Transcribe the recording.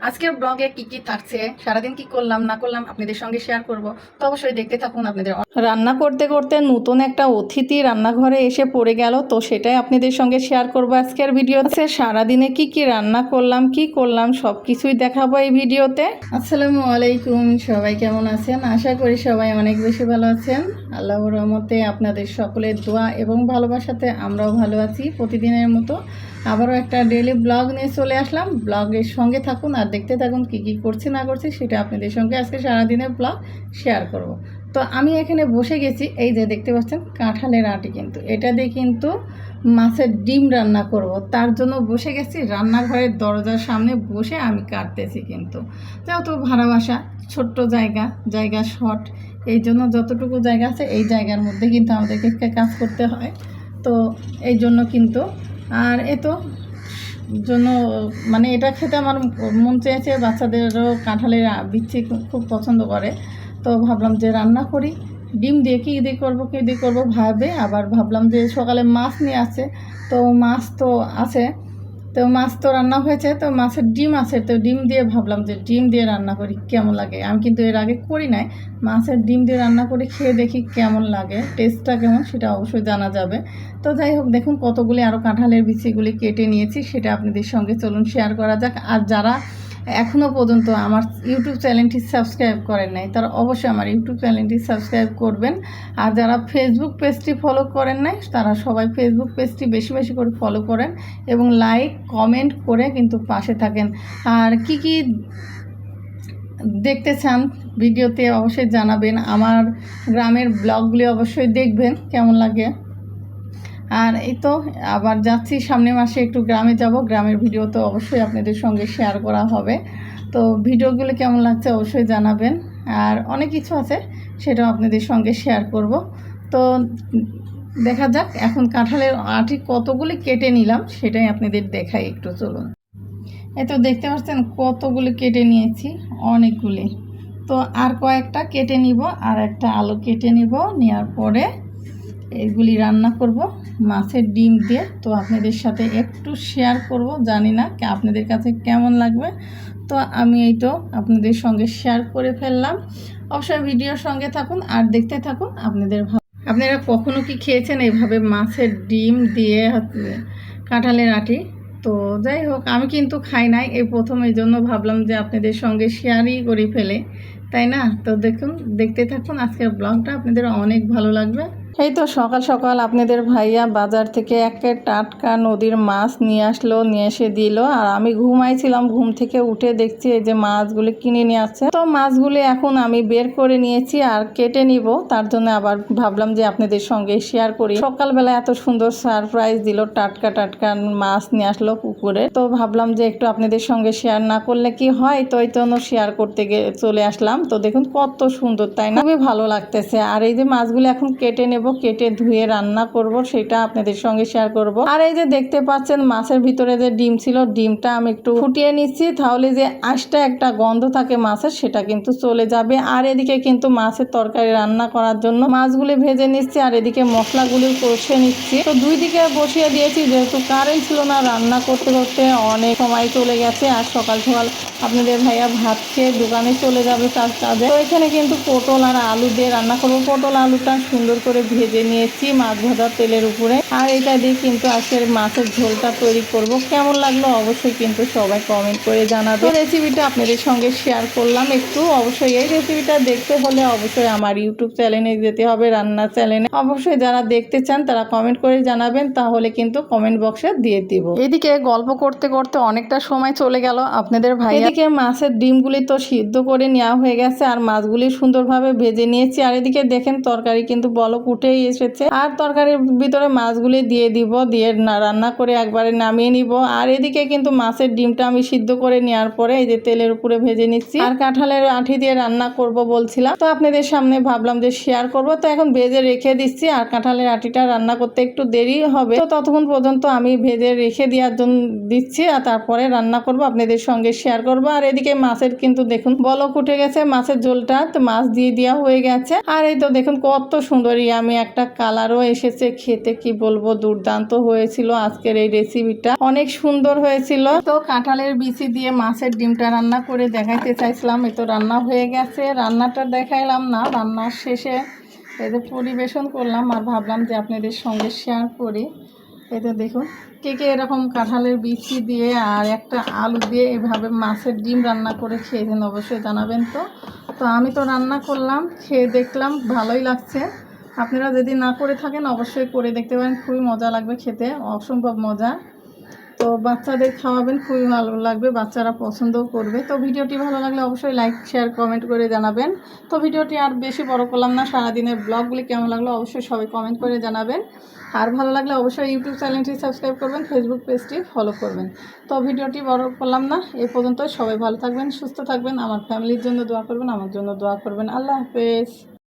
আজকের ব্লগে কি কি থাকছে সারাদিন কি করলাম না করলাম আপনাদের সঙ্গে শেয়ার করব। তো অবশ্যই দেখতে থাকুন আপনাদের রান্না করতে করতে নতুন একটা অতিথি রান্নাঘরে এসে পড়ে গেল তো সেটাই আপনাদের সঙ্গে শেয়ার করব আজকের ভিডিওতে সারাদিনে কি কি রান্না করলাম কি করলাম সব কিছুই দেখাবো এই ভিডিওতে আসসালামু আলাইকুম সবাই কেমন আছেন? আশা করি সবাই অনেক বেশি ভালো আছেন। আল্লাহ রহমতে আপনাদের সকলের দোয়া এবং ভালোবাসাতে আমরাও ভালো আছি প্রতিদিনের মতো। আবারও একটা ডেলি ব্লগ নিয়ে চলে আসলাম। ব্লগের সঙ্গে থাকুন আর দেখতে থাকুন কী কী করছি না করছি, সেটা আপনাদের সঙ্গে আজকে সারাদিনের ব্লগ শেয়ার করব। তো আমি এখানে বসে গেছি, এই যে দেখতে পাচ্ছেন কাঁঠালের আটি কিন্তু। এটা দিয়ে কিন্তু মাছের ডিম রান্না করব। তার জন্য বসে গেছি, রান্নাঘরের দরজার সামনে বসে আমি কাটতেছি কিন্তু। যেহেতু ভাড়া বাসা, ছোট্ট জায়গা জায়গা শর্ট। এই জন্য যতটুকু জায়গা আছে, এই জায়গার মধ্যে কিন্তু আমাদেরকে কাজ করতে হয়। তো এই জন্য কিন্তু আর এ তো জন্য মানে এটা খেতে আমার মন চেয়েছে, বাচ্চাদেরও কাঁঠালের বিচ্ছি খুব- পছন্দ করে। তো ভাবলাম যে রান্না করি। ডিম দিয়ে কী দিয়ে করব, কী দিয়ে করব ভাবে, আবার ভাবলাম যে সকালে মাছ নিয়ে আসে তো মাছ তো আছে তো মাছ তো রান্না হয়েছে, তো মাছের ডিম আছে, তো ডিম দিয়ে ভাবলাম যে ডিম দিয়ে রান্না করি, কেমন লাগে? আমি কিন্তু এর আগে করি নাই, মাছের ডিম দিয়ে রান্না করে খেয়ে দেখি কেমন লাগে টেস্টটা কেমন সেটা অবশ্যই জানা যাবে। তো যাই হোক, দেখুন কতগুলি আরও কাঁঠালের বিচিগুলি কেটে নিয়েছি, সেটা আপনাদের সঙ্গে চলুন শেয়ার করা যাক। আর যারা এখনও পর্যন্ত আমার ইউটিউব চ্যানেলটি সাবস্ক্রাইব করেন নাই, তারা অবশ্যই আমার ইউটিউব চ্যানেলটি সাবস্ক্রাইব করবেন। আর যারা ফেসবুক পেজটি ফলো করেন নাই, তারা সবাই ফেসবুক পেজটি বেশি বেশি করে ফলো করেন এবং লাইক কমেন্ট করে কিন্তু পাশে থাকেন। আর কি কি দেখতে চান ভিডিওতে অবশ্যই জানাবেন। আমার গ্রামের ব্লগগুলি অবশ্যই দেখবেন, কেমন লাগে? আর এই তো, আবার যাচ্ছি সামনের মাসে একটু গ্রামে যাব। গ্রামের ভিডিও তো অবশ্যই আপনাদের সঙ্গে শেয়ার করা হবে। তো ভিডিওগুলো কেমন লাগছে অবশ্যই জানাবেন। আর অনেক কিছু আছে, সেটাও আপনাদের সঙ্গে শেয়ার করব। তো দেখা যাক, এখন কাঁঠালের আটি কতগুলি কেটে নিলাম, সেটাই আপনাদের দেখাই একটু, চলুন। এই তো দেখতে পাচ্ছেন, কতগুলি কেটে নিয়েছি, অনেকগুলি। তো আর কয়েকটা কেটে নিব, আর একটা আলু কেটে নিব, নেওয়ার পরে এইগুলি রান্না করব, মাছের ডিম দিয়ে। তো আপনাদের সাথে একটু শেয়ার করব, জানি না আপনাদের কাছে কেমন লাগবে। তো আমি এই তো আপনাদের সঙ্গে শেয়ার করে ফেললাম। অবশ্যই ভিডিওর সঙ্গে থাকুন আর দেখতে থাকুন, আপনাদের আপনারা কখনো কি খেয়েছেন এইভাবে মাছের ডিম দিয়ে কাঁঠালের আটি? তো যাই হোক, আমি কিন্তু খাই নাই। এই প্রথম এই জন্য ভাবলাম যে আপনাদের সঙ্গে শেয়ারই করে ফেলে। তাই না? তো দেখুন, দেখতে থাকুন। আজকের ব্লগটা আপনাদের অনেক ভালো লাগবে। এই তো সকাল সকাল আপনাদের ভাইয়া বাজার থেকে একে টাটকা নদীর মাছ নিয়ে আসলো, নিয়ে এসে দিল। আর আমি ঘুমাইছিলাম, ঘুম থেকে উঠে দেখছি এই যে মাছগুলি কিনে নিয়ে আসছে। তো মাছগুলি এখন আমি বের করে নিয়েছি আর কেটে নিব। তার জন্য আবার ভাবলাম যে আপনাদের সঙ্গে শেয়ার করি। সকালবেলা এত সুন্দর সারপ্রাইজ দিল, টাটকা টাটকা মাছ নিয়ে আসলো পুকুরে। তো ভাবলাম যে একটু আপনাদের সঙ্গে শেয়ার না করলে কি হয়? তো এই জন্য শেয়ার করতে চলে আসলাম। তো দেখুন কত সুন্দর, তাই না? খুবই ভালো লাগতেছে। আর এই যে মাছগুলি এখন কেটে নেব কেটে ধুয়ে রান্না করব, সেটা আপনাদের সঙ্গে শেয়ার করব। আর এই যে দেখতে পাচ্ছেন, মাছের ভিতরে যে ডিম ছিল, ডিমটা আমি একটু ফুটিয়ে নিচ্ছি, তাহলে যে আঁশটা একটা গন্ধ থাকে মাছের, সেটা কিন্তু চলে যাবে। আর এদিকে কিন্তু মাছের তরকারি রান্না করার জন্য মাছগুলি ভেজে নিচ্ছি, আর এদিকে মশলাগুলি কষে নিচ্ছি। তো দুই দিকে বসিয়ে দিয়েছি, যেহেতু কারেন্ট ছিল না, রান্না করতে করতে অনেক সময় চলে গেছে, আর সকাল সকাল আপনাদের ভাইয়া ভাত খেয়ে দোকানে চলে যাবে তার কাজে। তো এখানে কিন্তু পটল আর আলু দিয়ে রান্না করব। পটল আলুটা সুন্দর করে ভেজে নিয়েছি মাছ ভাজার তেলের উপরে। আর এটা দিয়ে কিন্তু আজকের মাছের ঝোলটা তৈরি করব। কেমন লাগল অবশ্যই কিন্তু সবাই কমেন্ট করে জানাবে। রেসিপিটা আপনাদের সঙ্গে শেয়ার করলাম একটু। অবশ্যই এই রেসিপিটা দেখতে হলে অবশ্যই আমার ইউটিউব চ্যানেলে যেতে হবে রান্নার চ্যানেলে অবশ্যই যারা দেখতে চান তারা কমেন্ট করে জানাবেন, তাহলে কিন্তু কমেন্ট বক্সে দিয়ে দিব। এদিকে গল্প করতে করতে অনেকটা সময় চলে গেল। আপনাদের ভাই এদিকে মাছের ডিমগুলি তো সিদ্ধ করে নেওয়া হয়ে গেছে, আর মাছগুলি সুন্দরভাবে ভেজে নিয়েছি। আর এদিকে দেখেন তরকারি কিন্তু বলক উঠেই এসেছে। আর তরকারির ভিতরে মাছগুলি দিয়ে দিব, দিয়ে রান্না করে একবারে নামিয়ে নিব। আর এদিকে কিন্তু মাছের ডিমটা আমি সিদ্ধ করে নেওয়ার পরে এই যে তেলের উপরে ভেজে নিচ্ছি। আর কাঁঠালের আঠি দিয়ে রান্না করব বলছিলাম। তো আপনাদের সামনে ভাবলাম যে শেয়ার করব। তো এখন ভেজে রেখে দিচ্ছি। আর কাঁঠালের আটিটা রান্না করতে একটু দেরি হবে। তো ততক্ষণ পর্যন্ত আমি ভেজে রেখে দেওয়ার জন্য দিচ্ছি। আর তারপরে রান্না করব, আপনাদের সঙ্গে শেয়ার করব। আর এদিকে মাছের কিন্তু দেখুন বলক উঠে গেছে মাছের ঝোলটা। মাছ দিয়ে দেওয়া হয়ে গেছে। আর এই তো দেখুন কত সুন্দর আমি একটা কালারও এসেছে, খেতে কি বলব, দুর্দান্ত হয়েছিল আজকের এই রেসিপিটা অনেক সুন্দর হয়েছিল। তো কাঁঠালের বিচি দিয়ে মাছের ডিমটা রান্না করে দেখাইতে চাইছিলাম, এ তো রান্না হয়ে গেছে। রান্নাটা দেখাইলাম না, রান্নার শেষে এতে পরিবেশন করলাম আর ভাবলাম যে আপনাদের সঙ্গে শেয়ার করি। এতে দেখুন, কে কে এরকম কাঁঠালের বিচি দিয়ে আর একটা আলু দিয়ে এভাবে মাছের ডিম রান্না করে খেয়েছেন অবশ্যই জানাবেন তো। তো আমি তো রান্না করলাম, খেয়ে দেখলাম, ভালোই লাগছে। আপনারা যদি না করে থাকেন, অবশ্যই করে দেখতে পারেন। খুবই মজা লাগবে খেতে, অসম্ভব মজা। তো বাচ্চাদের খাওয়াবেন, খুবই ভালো লাগবে, বাচ্চারা পছন্দও করবে। তো ভিডিওটি ভালো লাগলে অবশ্যই লাইক শেয়ার কমেন্ট করে জানাবেন। তো ভিডিওটি আর বেশি বড় করলাম না, সারাদিনের ব্লগগুলি কেমন লাগল অবশ্যই সবাই কমেন্ট করে জানাবেন। আর ভালো লাগলে অবশ্যই ইউটিউব চ্যানেলটি সাবস্ক্রাইব করবেন ফেসবুক পেজটি ফলো করবেন। তো ভিডিওটি বড় করলাম না, এ পর্যন্ত সবাই ভালো থাকবেন, সুস্থ থাকবেন, আমার ফ্যামিলির জন্য দোয়া করবেন, আমার জন্য দোয়া করবেন। আল্লাহ হাফেজ।